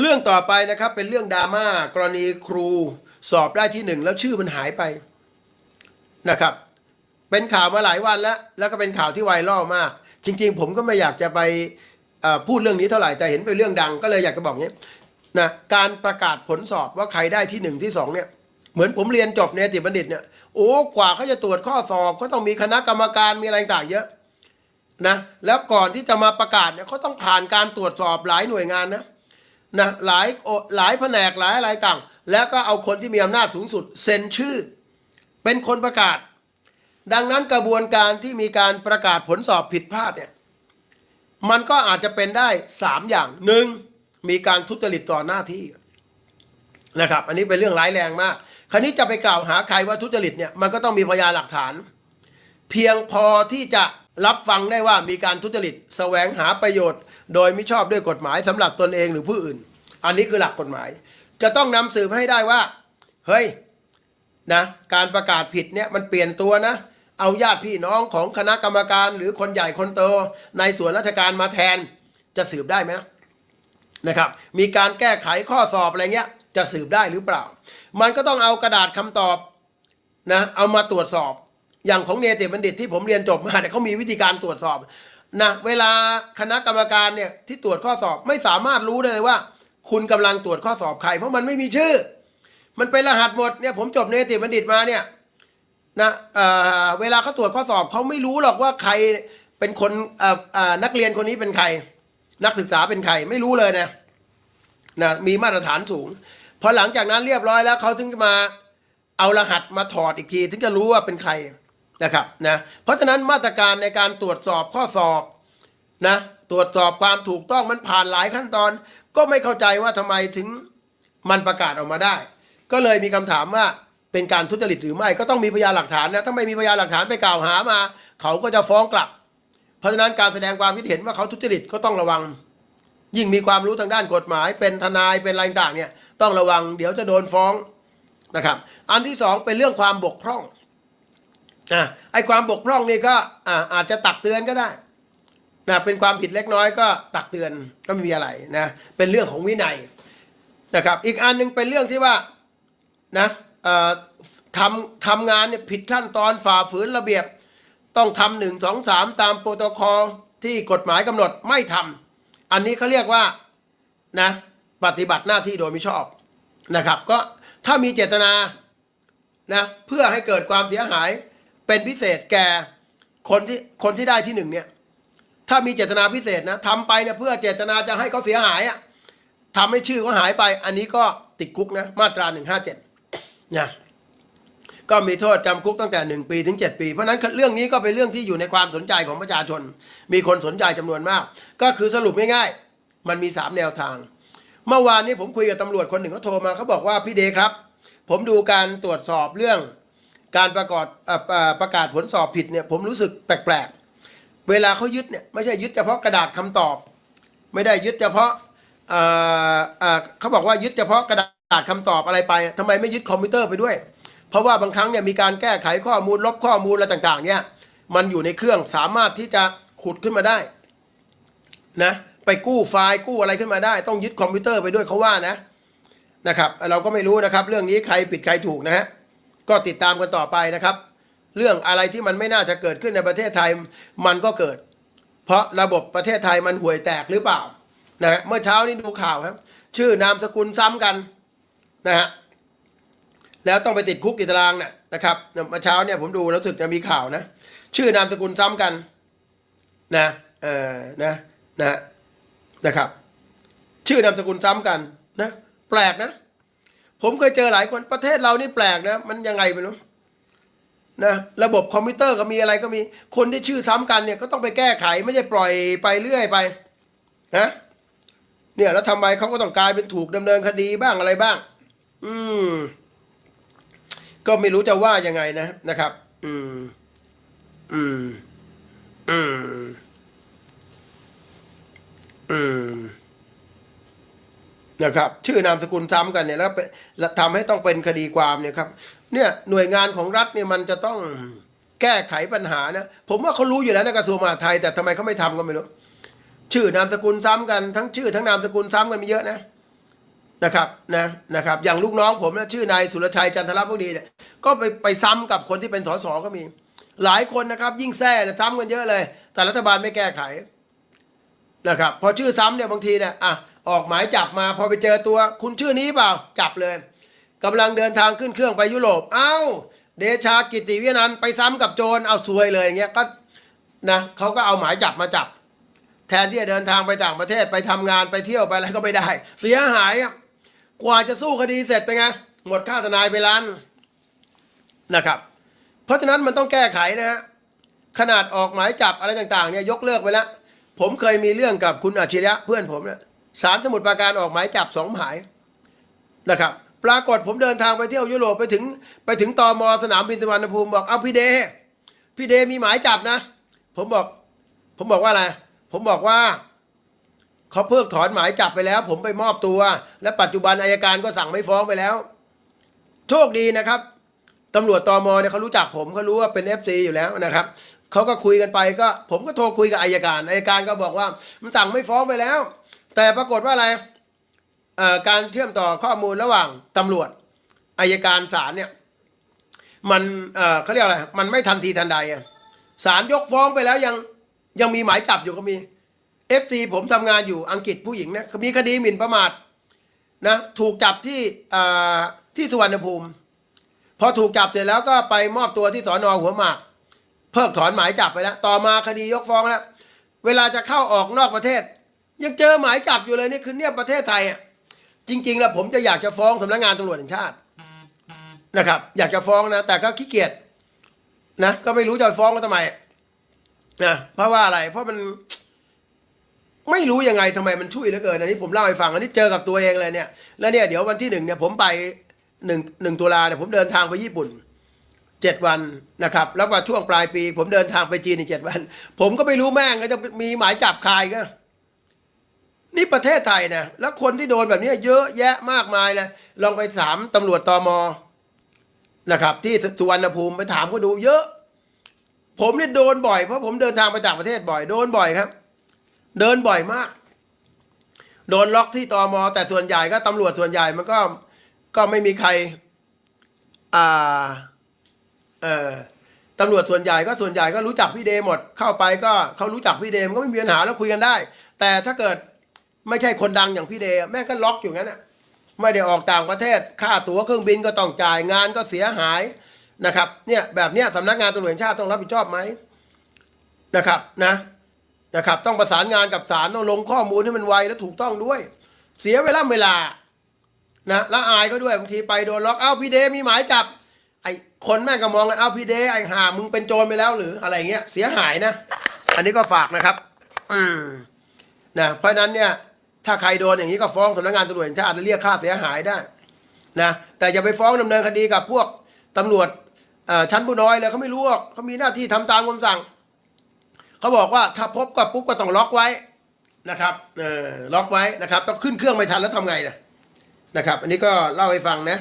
เรื่องต่อไปนะครับเป็นเรื่องดราม่ากรณีครูสอบได้ที่หนึ่งแล้วชื่อมันหายไปนะครับ เป็นข่าวมาหลายวันแล้ว แล้วก็เป็นข่าวที่ไวรัลมาก จริง ๆ ผมก็ไม่อยากจะไปพูดเรื่องนี้เท่าไหร่แต่เห็นเป็นเรื่องดังก็เลยอยากจะบอกนี้นะการประกาศผลสอบว่าใครได้ที่หนึ่งที่สองเนี่ยเหมือนผมเรียนจบเนติบัณฑิตเนี่ยโอ้กว่าเขาจะตรวจข้อสอบเขาต้องมีคณะกรรมการมีอะไรต่างเยอะ นะแล้วก่อนที่จะมาประกาศเนี่ยเขาต้องผ่านการตรวจสอบหลายหน่วยงานนะนะหลายหลายแผนกหลายอะไรต่าง แล้วก็เอาคนที่มีอำนาจสูงสุดเซ็นชื่อ เป็นคนประกาศ ดังนั้นกระบวนการที่มีการประกาศผลสอบผิดพลาดเนี่ยมันก็อาจจะเป็นได้สามอย่างหนึ่งมีการทุจริตต่อหน้าที่นะครับ อันนี้เป็นเรื่องร้ายแรงมาก คราวนี้จะไปกล่าวหาใครว่าทุจริตเนี่ยมันก็ต้องมีพยานหลักฐาน เพียงพอที่จะ รับฟังได้ว่ามีการทุจริตแสวงหาประโยชน์ โดยไม่ชอบด้วยกฎหมายสำหรับตนเองหรือผู้อื่น อันนี้คือหลักกฎหมาย จะต้องนำสืบให้ได้ว่า เฮ้ยนะการประกาศผิดเนี่ยมันเปลี่ยนตัวนะ เอาญาติพี่น้องของคณะกรรมการ หรือคนใหญ่คนโตในส่วนราชการมาแทนจะสืบได้ไหมนะครับ มีการแก้ไขข้อสอบอะไรเงี้ยจะสืบได้หรือเปล่า มันก็ต้องเอากระดาษคำตอบนะเอามาตรวจสอบ อย่างของเนติบัณฑิตที่ผมเรียนจบมาเนี่ยเขามีวิธีการตรวจสอบนะเวลาคณะกรรมการเนี่ยที่ตรวจข้อสอบไม่สามารถรู้ได้เลยว่า คุณกำลังตรวจข้อสอบใครเพราะมันไม่มีชื่อ มันเป็นรหัสหมดเนี่ยผมจบเนติบัณฑิตมาเนี่ยนะเเวลาเขาตรวจข้อสอบเขาไม่รู้หรอกว่าใครเป็นคนนักเรียนคนนี้เป็นใคร นักศึกษาเป็นใครไม่รู้เลยนะนะมีมาตรฐานสูงพอหลังจากนั้นเรียบร้อยแล้วเขาถึงมาเอารหัสมาถอดอีกที ถึงจะรู้ว่าเป็นใคร นะครับนะเพราะฉะนั้นมาตรการในการตรวจสอบข้อสอบนะตรวจสอบความถูกต้องมันผ่านหลายขั้นตอน ก็ไม่เข้าใจว่าทำไมถึงมันประกาศออกมาได้ ก็เลยมีคำถามว่าเป็นการทุจริตหรือไม่ก็ต้องมีพยานหลักฐานนะถ้าไม่มีพยานหลักฐานไปกล่าวหามา เขาก็จะฟ้องกลับ เพราะฉะนั้นการแสดงความคิดเห็นว่าเขาทุจริตก็ต้องระวัง ยิ่งมีความรู้ทางด้านกฎหมาย เป็นทนายเป็นอะไรต่างเนี่ยต้องระวังเดี๋ยวจะโดนฟ้องนะครับ อันที่สองเป็นเรื่องความบกพร่อง อะไอ้ความบกพร่องนี่ก็อ่าอาจจะตักเตือนก็ได้นะเป็นความผิดเล็กน้อยก็ตักเตือนก็ไม่มีอะไรนะเป็นเรื่องของวินัยนะครับ อีกอันหนึงเป็นเรื่องที่ว่านะทำทำงานเนี่ยผิดขั้นตอนฝ่าฝืนระเบียบ ต้องทำหนึ่งสองสามตามโปรโตคอลที่กฎหมายกำหนดไม่ทำอันนี้เขาเรียกว่านะปฏิบัติหน้าที่โดยมิชอบนะครับ ก็ถ้ามีเจตนานะเพื่อให้เกิดความเสียหาย เป็นพิเศษแก่คนที่คนที่ได้ที่หนึ่งเนี่ย ถ้ามีเจตนาพิเศษนะทำไปเนี่ยเพื่อเจตนาจะให้เขาเสียหายอะทำให้ชื่อเขาหายไป อันนี้ก็ติดคุกนะ มาตราหนึ่งห้าเจ็ดนะก็มีโทษจำคุกตั้งแต่หนึ่งปีถึงเจ็ดปี เพราะนั้นเรื่องนี้ก็เป็นเรื่องที่อยู่ในความสนใจของประชาชน มีคนสนใจจำนวนมาก ก็คือสรุปง่ายๆ มันมีสามแนวทาง เมื่อวานนี้ผมคุยกับตำรวจคนหนึ่งเขาโทรมาเขาบอกว่าพี่เดครับ ผมดูการตรวจสอบเรื่อง การประกอบเอ่อเอ่อประกาศผลสอบผิดเนี่ยผมรู้สึกแปลกๆ เวลาเขายึดเนี่ยไม่ใช่ยึดเฉพาะกระดาษคำตอบ ไม่ได้ยึดเฉพาะเขาบอกว่ายึดเฉพาะกระดาษคำตอบอะไรไปทำไมไม่ยึดคอมพิวเตอร์ไปด้วย เพราะว่าบางครั้งเนี่ยมีการแก้ไขข้อมูลลบข้อมูลอะไรต่างๆ เนี่ยมันอยู่ในเครื่องสามารถที่จะขุดขึ้นมาได้นะไปกู้ไฟล์กู้อะไรขึ้นมาได้ ต้องยึดคอมพิวเตอร์ไปด้วยเขาว่านะนะครับเราก็ไม่รู้นะครับ เรื่องนี้ใครผิดใครถูกนะฮะ ก็ติดตามกันต่อไปนะครับ เรื่องอะไรที่มันไม่น่าจะเกิดขึ้นในประเทศไทยมันก็เกิด เพราะระบบประเทศไทยมันห่วยแตกหรือเปล่านะฮะเมื่อเช้านี้ดูข่าวครับ ชื่อนามสกุลซ้ำกันนะฮะแล้วต้องไปติดคุกติดตารางเนี่ยนะครับเมื่อเช้าเนี่ยผมดูแล้วรู้สึกจะมีข่าวนะ ชื่อนามสกุลซ้ำกันนะเออนะนะนะครับ ชื่อนามสกุลซ้ำกันนะ แปลกนะ ผมเคยเจอหลายคนประเทศเรานี่แปลกนะมันยังไงไม่รู้นะระบบคอมพิวเตอร์ก็มีอะไรก็มีคนที่ชื่อซ้ำกันเนี่ยก็ต้องไปแก้ไขไม่ใช่ปล่อยไปเรื่อยไปนะเนี่ยแล้วทำไมเขาก็ต้องกลายเป็นถูกดำเนินคดีบ้างอะไรบ้าง อืม ก็ไม่รู้จะว่ายังไงนะนะครับ อืม อืม อืม อืม นะครับ ชื่อนามสกุลซ้ำกันเนี่ยแล้วไปทำให้ต้องเป็นคดีความเนี่ยครับ เนี่ยหน่วยงานของรัฐเนี่ยมันจะต้องแก้ไขปัญหานะผมว่าเขารู้อยู่แล้วในกระทรวงมหาดไทย แต่ทำไมเขาไม่ทำก็ไม่รู้ชื่อนามสกุลซ้ำกันทั้งชื่อทั้งนามสกุลซ้ำกันมีเยอะนะนะครับนะนะครับ อย่างลูกน้องผมนะชื่อนายสุรชัยจันทรพุดีเนี่ยก็ไปไปซ้ำกับคนที่เป็นสสก็มี หลายคนนะครับ ยิ่งแท้เนี่ซ้ำกันเยอะเลย แต่รัฐบาลไม่แก้ไขนะครับ พอชื่อซ้ำเนี่ยบางทีเนี่ยอะ ออกหมายจับมาพอไปเจอตัวคุณชื่อนี้เปล่าจับเลยกำลังเดินทางขึ้นเครื่องไปยุโรปเอ้า เดชากิติวินันไปซ้ำกับโจรเอาซวยเลยอย่างเงี้ยก็นะเขาก็เอาหมายจับมาจับ แทนที่จะเดินทางไปต่างประเทศไปทำงานไปเที่ยวไปอะไรก็ไม่ได้ เสียหายอะกว่าจะสู้คดีเสร็จไปไงหมดค่าทนายไปล้านนะครับ เพราะฉะนั้นมันต้องแก้ไขนะฮะขนาดออกหมายจับอะไรต่างๆเนี่ยยกเลิกไปแล้วผมเคยมีเรื่องกับคุณอัจฉริยะเพื่อนผมเนี่ย สารสมุดปราการออกหมายจับสองหมายนะครับ ปรากฏผมเดินทางไปเที่ยวยุโรปไปถึงไปถึงตมสนามบินสุวรรณภูมิบอกเอาพี่เดพี่เดมีหมายจับนะ ผมบอก ผมบอกว่าอะไร ผมบอกว่าเขาเพิกถอนหมายจับไปแล้ว ผมไปมอบตัว และปัจจุบันอายการก็สั่งไม่ฟ้องไปแล้ว โชคดีนะครับตำรวจตมเนี่ยเขารู้จักผมเขารู้ว่าเป็นเอฟซีอยู่แล้วนะครับเขาก็คุยกันไปก็ ผมก็โทรคุยกับอายการอายการก็บอกว่ามันสั่งไม่ฟ้องไปแล้ว แต่ปรากฏว่าอะไรการเชื่อมต่อข้อมูลระหว่างตำรวจอายการศาลเนี่ยมันเขาเรียกอะไร มันไม่ทันทีทันใดอะศาลยกฟ้องไปแล้วยังยังมีหมายจับอยู่ก็มีเอฟซีผมทำงานอยู่อังกฤษผู้หญิงนะมีคดีหมิ่นประมาทนะถูกจับที่ที่สุวรรณภูมิ พอถูกจับเสร็จแล้วก็ไปมอบตัวที่สอนอหัวหมาก เพิกถอนหมายจับไปแล้ว ต่อมาคดียกฟ้องแล้ว เวลาจะเข้าออกนอกประเทศ ยังเจอหมายจับอยู่เลยนี่คือเนี่ยประเทศไทยอะจริง ๆ แล้วผมจะอยากจะฟ้องสำนักงานตำรวจแห่งชาตินะครับ อยากจะฟ้องนะแต่ก็ขี้เกียจนะก็ไม่รู้จะฟ้องก็ทำไมนะเพราะว่าอะไร เพราะมันไม่รู้ยังไงทำไมมันช่วยเหลือเกินอันนี้ผมเล่าให้ฟังอันนี้เจอกับตัวเองเลยเนี่ย แล้วเนี่ยเดี๋ยววันที่หนึ่งเนี่ยผมไปหนึ่งหนึ่งตุลาเนี่ยผมเดินทางไปญี่ปุ่นเจ็ดวันนะครับ แล้วก็ช่วงปลายปี ผมเดินทางไปจีนอีกเจ็ดวัน ผมก็ไม่รู้แม่งก็จะมีหมายจับใครก็ นี่ประเทศไทยนะแล้วคนที่โดนแบบนี้เยอะแยะมากมายเลยลองไปถามตำรวจตอมอนะครับ ที่สุวรรณภูมิไปถามก็ดูเยอะ ผมเนี่ยโดนบ่อยเพราะผมเดินทางไปต่างประเทศบ่อย โดนบ่อยครับ เดินบ่อยมาก โดนล็อกที่ตอมอแต่ส่วนใหญ่ก็ตำรวจส่วนใหญ่มันก็ก็ไม่มีใคร อ่า เออตำรวจส่วนใหญ่ก็ส่วนใหญ่ก็รู้จักพี่เดหมด เข้าไปก็เขารู้จักพี่เดมก็ไม่มีปัญหาแล้วคุยกันได้ แต่ถ้าเกิด ไม่ใช่คนดังอย่างพี่เดย์แม่งก็ล็อกอยู่งั้นน่ะไม่ได้ออกต่างประเทศ ค่าตั๋วเครื่องบินก็ต้องจ่ายงานก็เสียหายนะครับเนี่ยแบบเนี้ยสำนักงานตำรวจแห่งชาติต้องรับผิดชอบไหมนะครับนะนะครับต้องประสานงานกับศาลต้องลงข้อมูลให้มันไวและถูกต้องด้วย เสียเวลาเวลานะแล้วอายก็ด้วยบางทีไปโดนล็อกเอ้าพี่เดมีหมายจับ ไอ้คนแม่งก็มองกันเอ้าพี่เดไอ้ห่ามึงเป็นโจรไปแล้วหรืออะไรเงี้ยเสียหายนะ อันนี้ก็ฝากนะครับ อืมนะเพราะนั้นเนี่ย ถ้าใครโดนอย่างนี้ก็ฟ้องสำนักงานตำรวจแห่งชาติและเรียกค่าเสียหายได้นะแต่อย่าไปฟ้องดำเนินคดีกับพวกตำรวจชั้นผู้น้อยเลยเขาไม่รู้หรอกเขามีหน้าที่ทำตามคำสั่งเขาบอกว่าถ้าพบก็ปุ๊บก็ต้องล็อกไว้นะครับเออล็อกไว้นะครับต้องขึ้นเครื่องไม่ทันแล้วทำไงนะนะครับ อันนี้ก็เล่าให้ฟังนะ